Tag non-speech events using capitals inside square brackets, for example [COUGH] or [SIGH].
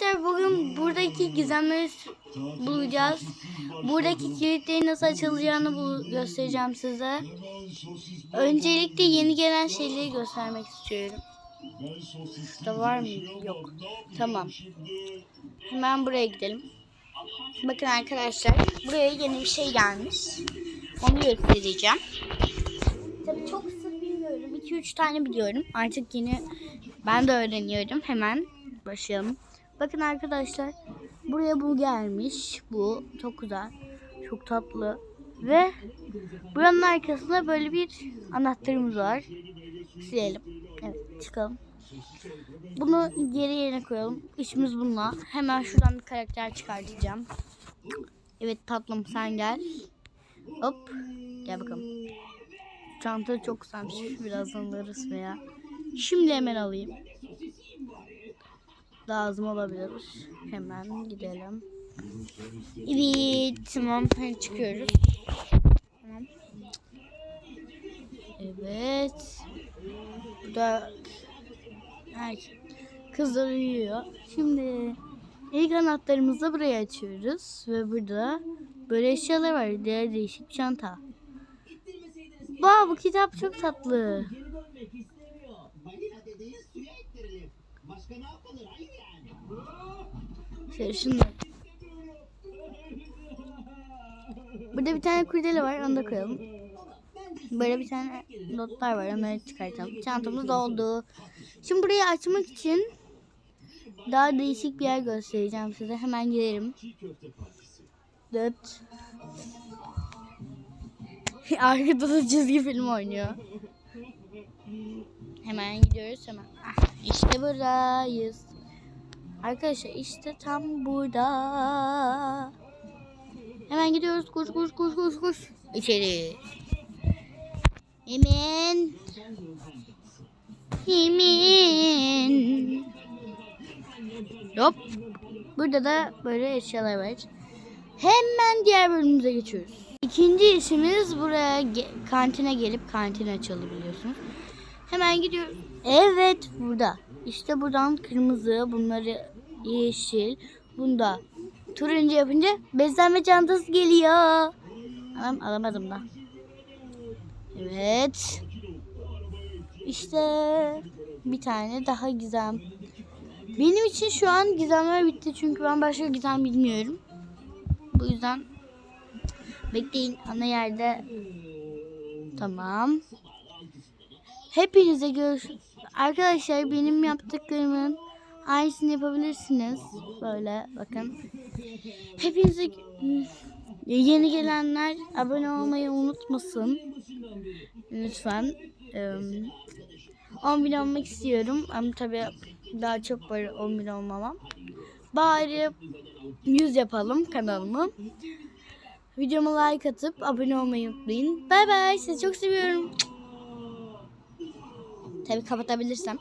Arkadaşlar bugün buradaki gizemleri bulacağız. Buradaki kilitlerin nasıl açılacağını göstereceğim size. Öncelikle yeni gelen şeyleri göstermek istiyorum. Şurada var mı? Yok. Tamam. Hemen buraya gidelim. Bakın arkadaşlar buraya yeni bir şey gelmiş. Onu göstereceğim. Tabii çok sır bilmiyorum. 2-3 tane biliyorum. Artık yeni ben de öğreniyorum. Hemen başlayalım. Bakın arkadaşlar. Buraya bu gelmiş. Bu çok güzel. Çok tatlı. Ve buranın arkasında böyle bir anahtarımız var. Silelim. Evet çıkalım. Bunu geri yerine koyalım. İşimiz bununla. Hemen şuradan bir karakter çıkartacağım. Evet tatlım sen gel. Hop. Gel bakalım. Çanta çok güzelmiş. Birazdan alırız veya. Şimdi hemen alayım. Lazım olabilir. Hemen gidelim. Evet. Tamam. Çıkıyoruz. Tamam. Evet. Burada her kızlar uyuyor. Şimdi ilk anahtarımızı buraya açıyoruz. Ve burada böyle eşyalar var. Diğer değişik çanta. Wow, bu kitap çok tatlı. Başka ne yapılır? Hayır yani. Şöyle şunu. Burada bir tane kurdele var, onu da koyalım. Böyle bir tane notlar var, onları çıkartalım. Çantamız doldu. Şimdi burayı açmak için daha değişik bir yer göstereceğim size. Hemen gidelim. Dört. [LAUGHS] Arkada da çizgi film oynuyor. Hemen gidiyoruz hemen. Ah, işte buradayız. Arkadaşlar işte tam burada. Hemen gidiyoruz. Koş koş koş koş koş. İçeri. Hemen. Hemen. Hop. Burada da böyle eşyalar var. Hemen diğer bölümümüze geçiyoruz. İkinci işimiz buraya ge- kantine gelip kantin açılabiliyorsunuz. Hemen gidiyoruz. Evet burada. İşte buradan kırmızı, bunları yeşil, bunda turuncu yapınca beslenme çantası geliyor. Alam, alamadım da. Evet. İşte bir tane daha gizem. Benim için şu an gizemler bitti çünkü ben başka gizem bilmiyorum. Bu yüzden bekleyin ana yerde. Tamam. Hepinize görüş. Arkadaşlar benim yaptıklarımın aynısını yapabilirsiniz. Böyle bakın. Hepinize yeni gelenler abone olmayı unutmasın. Lütfen. Ee, 10 bin olmak istiyorum. Ama tabii daha çok var 10 bin olmamam. Bari 100 yapalım kanalımı. Videoma like atıp abone olmayı unutmayın. Bay bay. Sizi çok seviyorum. Tabii kapatabilirsem.